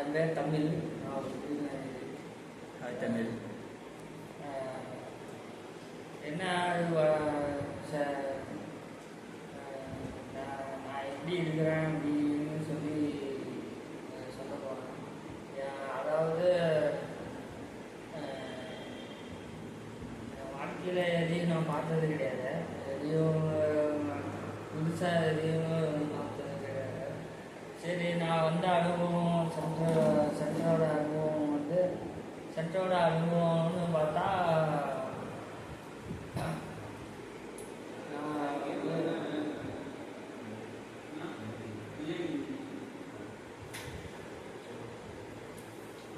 என் பேர் தமிழ் நான் ஒரு. ஹாய் தமிழ். என்ன நான் நான் எப்படி இருக்கிறேன் அப்படின்னு சொல்லி சொல்ல போகிறேன் அதாவது வாழ்க்கையில் எதையும் நான் பார்த்தது கிடையாது. எதையும் புதுசாக எதையும் பார்த்தது கிடையாது. சரி நான் வந்த அனுபவம் சென்ற சென்றோட அனுபவம் வந்து சென்றோட அனுபவம்னு பார்த்தா நான்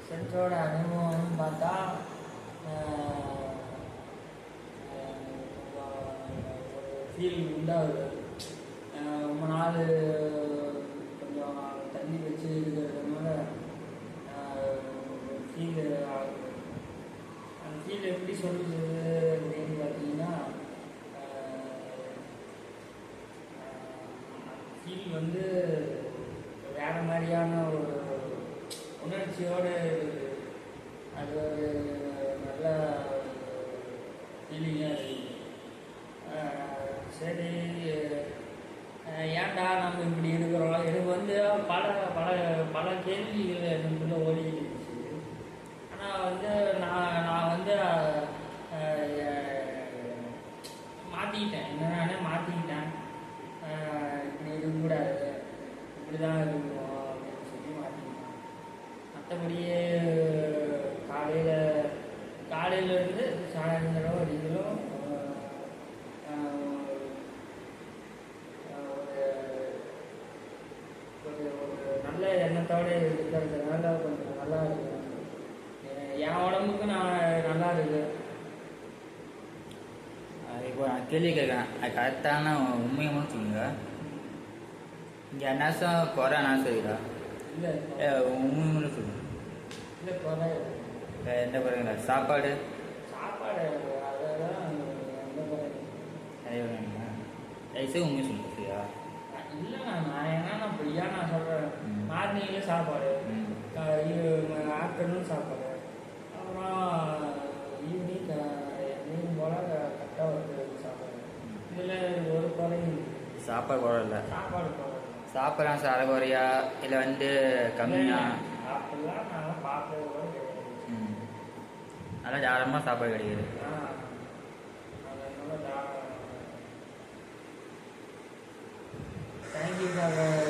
சென்றோட அனுபவம்னு பார்த்தா ஃபீல் உண்டாகுது ரொம்ப நாள் கொஞ்சம் தண்ணி வச்சு இருக்கிறது ஃபீல் ஆகுது அந்த ஃபீல் எப்படி சொல்லுது அப்படின்னு பார்த்தீங்கன்னா ஃபீல் வந்து வேற மாதிரியான ஒரு உணர்ச்சியோடு அது ஒரு நல்ல ஃபீலிங்காக இருக்குது சரி ஏன்டா நம்ம இப்படி இருக்கிறோம்? எனக்கு வந்து பல பல பல கேள்விகள் எனக்குள்ள ஓடிக்கிட்டு இருந்துச்சு ஆனால் வந்து நான் நான் வந்து மாற்றிக்கிட்டேன் என்ன நானே மாற்றிக்கிட்டேன் இப்படி இருக்கக்கூடாது இப்படி தான் அப்படின்னு சொல்லி மாற்றிக்கிட்டேன் மற்றபடியே காலையில் காலையிலேருந்து சாயந்தரம் வரைக்கும் ஒரு ஒரு நல்ல எண்ணத்தோடு இருக்கிறதுனால கொஞ்சம் நல்லா இருக்கு என் உடம்புக்கு நான் நல்லா இருக்கு. இப்போ நான் கேள்வி கேட்குறேன். அது கரெக்டான உண்மையை சொல்லுங்கள் சொல்லுங்க இங்கே நாசம் குறை நாசம் இருக்குதா இல்லை ஏ உண்மை மட்டும் சொல்லுங்க இல்லை குறை வேற எந்த குறைங்களா சாப்பாடு? சாப்பாடு தயவுசெய்து உண்மையை சொல்லுங்க சரியா? இல்லைண்ணா நான் ஏன்னா நான் பொய்யா நான் சொல்கிறேன். மார்னிங்கில் சாப்பாடு. ஆஃப்டர்நூன் சாப்பாடு. அப்புறம் ஈவினிங் ஈவினிங் போல் கரெக்டாக வந்து சாப்பாடு. இதில் ஒரு குறையும். சாப்பாடு குறை இல்லை. சாப்பாடு குறை சாப்பிட்றேன் சார் அரைகுறையா? இல்லை வந்து கம்மியாக நல்லா ஜாரமாக சாப்பாடு கிடைக்குது. Thank you sir